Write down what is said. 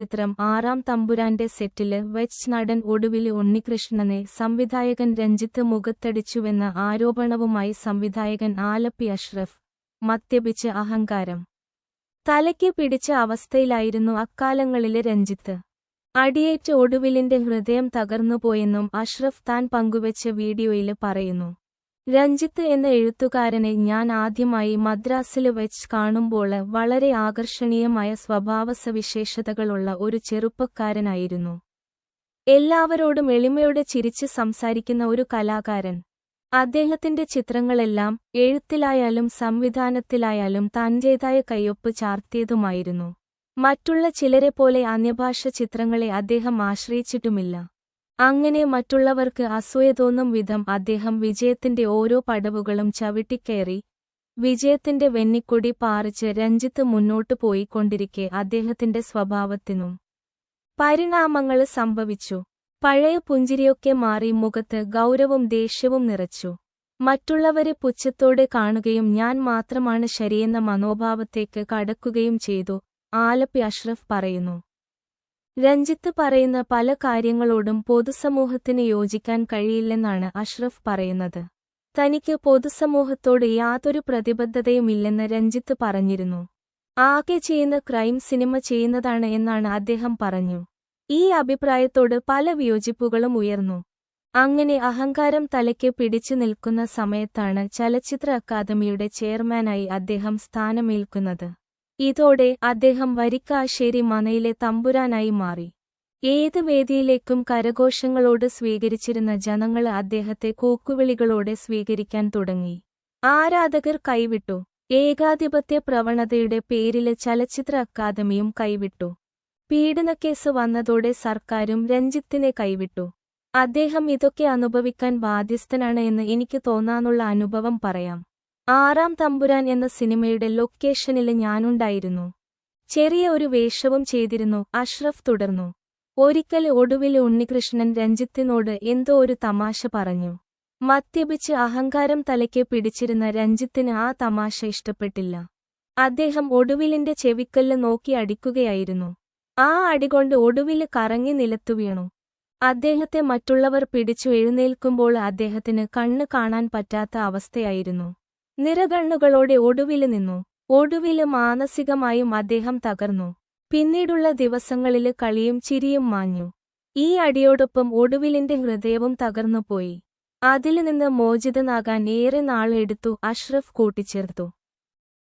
ചിത്രം ആറാം തമ്പുരാന്റെ സെറ്റിൽ വെച്ച് നടൻ ഒടുവിൽ ഉണ്ണികൃഷ്ണനെ സംവിധായകൻ രഞ്ജിത്ത് മുഖത്തടിച്ചുവെന്ന ആരോപണവുമായി സംവിധായകൻ ആലപ്പി അഷ്റഫ് മദ്യപിച്ച് അഹങ്കാരം. തലയ്ക്ക് പിടിച്ച അവസ്ഥയിലായിരുന്നു അക്കാലങ്ങളിലെ രഞ്ജിത്ത്. അടിയേറ്റ് ഒടുവിലിന്റെ ഹൃദയം തകർന്നുപോയെന്നും അഷ്റഫ് താൻ പങ്കുവച്ച വീഡിയോയിൽ പറയുന്നു. രഞ്ജിത്ത് എന്ന എഴുത്തുകാരനെ ഞാൻ ആദ്യമായി മദ്രാസിൽ വെച്ച് കാണുമ്പോൾ വളരെ ആകർഷണീയമായ സ്വഭാവസവിശേഷതകളുള്ള ഒരു ചെറുപ്പക്കാരനായിരുന്നു. എല്ലാവരോടും എളിമയോടെ ചിരിച്ച് സംസാരിക്കുന്ന ഒരു കലാകാരൻ. അദ്ദേഹത്തിന്റെ ചിത്രങ്ങളെല്ലാം എഴുത്തിലായാലും സംവിധാനത്തിലായാലും തന്റേതായ കയ്യൊപ്പ് ചാർത്തിയതുമായിരുന്നു. മറ്റുള്ള ചിലരെ പോലെ അന്യഭാഷ ചിത്രങ്ങളെ അദ്ദേഹം ആശ്രയിച്ചിട്ടുമില്ല. അങ്ങനെ മറ്റുള്ളവർക്ക് അസൂയ തോന്നും വിധം അദ്ദേഹം വിജയത്തിന്റെ ഓരോ പടവുകളും ചവിട്ടിക്കയറി വിജയത്തിന്റെ വെന്നിക്കൊടി പാറിച്ച് രഞ്ജിത്ത് മുന്നോട്ടു പോയിക്കൊണ്ടിരിക്കെ അദ്ദേഹത്തിന്റെ സ്വഭാവത്തിനും പരിണാമങ്ങൾ സംഭവിച്ചു. പഴയ പുഞ്ചിരിയൊക്കെ മാറി മുഖത്ത് ഗൗരവും ദേഷ്യവും നിറച്ചു. മറ്റുള്ളവരെ പുച്ഛത്തോടെ കാണുകയും ഞാൻ മാത്രമാണ് ശരിയെന്ന മനോഭാവത്തേക്ക് കടക്കുകയും ചെയ്തു ആലപ്പി അഷ്റഫ് പറയുന്നു. രഞ്ജിത്ത് പറയുന്ന പല കാര്യങ്ങളോടും പൊതുസമൂഹത്തിന് യോജിക്കാൻ കഴിയില്ലെന്നാണ് അഷ്റഫ് പറയുന്നത്. തനിക്ക് പൊതുസമൂഹത്തോട് യാതൊരു പ്രതിബദ്ധതയുമില്ലെന്ന് രഞ്ജിത്ത് പറഞ്ഞിരുന്നു. ആകെ ചെയ്യുന്ന ക്രൈം സിനിമ ചെയ്യുന്നതാണ് എന്നാണ് അദ്ദേഹം പറഞ്ഞു. ഈ അഭിപ്രായത്തോട് പല വിയോജിപ്പുകളും ഉയർന്നു. അങ്ങനെ അഹങ്കാരം തലയ്ക്ക് പിടിച്ചു നിൽക്കുന്ന സമയത്താണ് ചലച്ചിത്ര അക്കാദമിയുടെ ചെയർമാനായി അദ്ദേഹം സ്ഥാനമേൽക്കുന്നത്. ഇതോടെ അദ്ദേഹം വരിക്കാശ്ശേരി മനയിലെ തമ്പുരാനായി മാറി. ഏത് വേദിയിലേക്കും കരഘോഷങ്ങളോട് സ്വീകരിച്ചിരുന്ന ജനങ്ങൾ അദ്ദേഹത്തെ കൂക്കുവിളികളോടെ സ്വീകരിക്കാൻ തുടങ്ങി. ആരാധകർ കൈവിട്ടു. ഏകാധിപത്യ പ്രവണതയുടെ പേരിലെ ചലച്ചിത്ര അക്കാദമിയും കൈവിട്ടു. പീഡനക്കേസ് വന്നതോടെ സർക്കാരും രഞ്ജിത്തിനെ കൈവിട്ടു. അദ്ദേഹം ഇതൊക്കെ അനുഭവിക്കാൻ ബാധ്യസ്ഥനാണ് എന്ന് എനിക്ക് തോന്നാനുള്ള അനുഭവം പറയാം. ആറാം തമ്പുരാൻ എന്ന സിനിമയുടെ ലൊക്കേഷനിൽ ഞാനുണ്ടായിരുന്നു. ചെറിയ ഒരു വേഷവും ചെയ്തിരുന്നു അഷ്റഫ് തുടർന്നു. ഒരിക്കൽ ഒടുവിൽ ഉണ്ണികൃഷ്ണൻ രഞ്ജിത്തിനോട് എന്തോ ഒരു തമാശ പറഞ്ഞു. മദ്യപിച്ച് അഹങ്കാരം തലയ്ക്ക് പിടിച്ചിരുന്ന രഞ്ജിത്തിന് ആ തമാശ ഇഷ്ടപ്പെട്ടില്ല. അദ്ദേഹം ഒടുവിലിന്റെ ചെവിക്കല്ല് നോക്കി അടിക്കുകയായിരുന്നു. ആ അടികൊണ്ട് ഒടുവിൽ കറങ്ങി നിലത്തു വീണു. അദ്ദേഹത്തെ മറ്റുള്ളവർ പിടിച്ചു എഴുന്നേൽക്കുമ്പോൾ അദ്ദേഹത്തിന് കണ്ണ് കാണാൻ പറ്റാത്ത അവസ്ഥയായിരുന്നു. നിറകണ്ണുകളോടെ ഒടുവിൽ നിന്നു. ഒടുവിൽ മാനസികമായും അദ്ദേഹം തകർന്നു. പിന്നീടുള്ള ദിവസങ്ങളിൽ കളിയും ചിരിയും മാഞ്ഞു. ഈ അടിയോടൊപ്പം ഒടുവിലിന്റെ ഹൃദയവും തകർന്നുപോയി. അതിൽ നിന്ന് മോചിതനാകാൻ ഏറെ നാളെടുത്തു അഷ്റഫ് കൂട്ടിച്ചേർത്തു.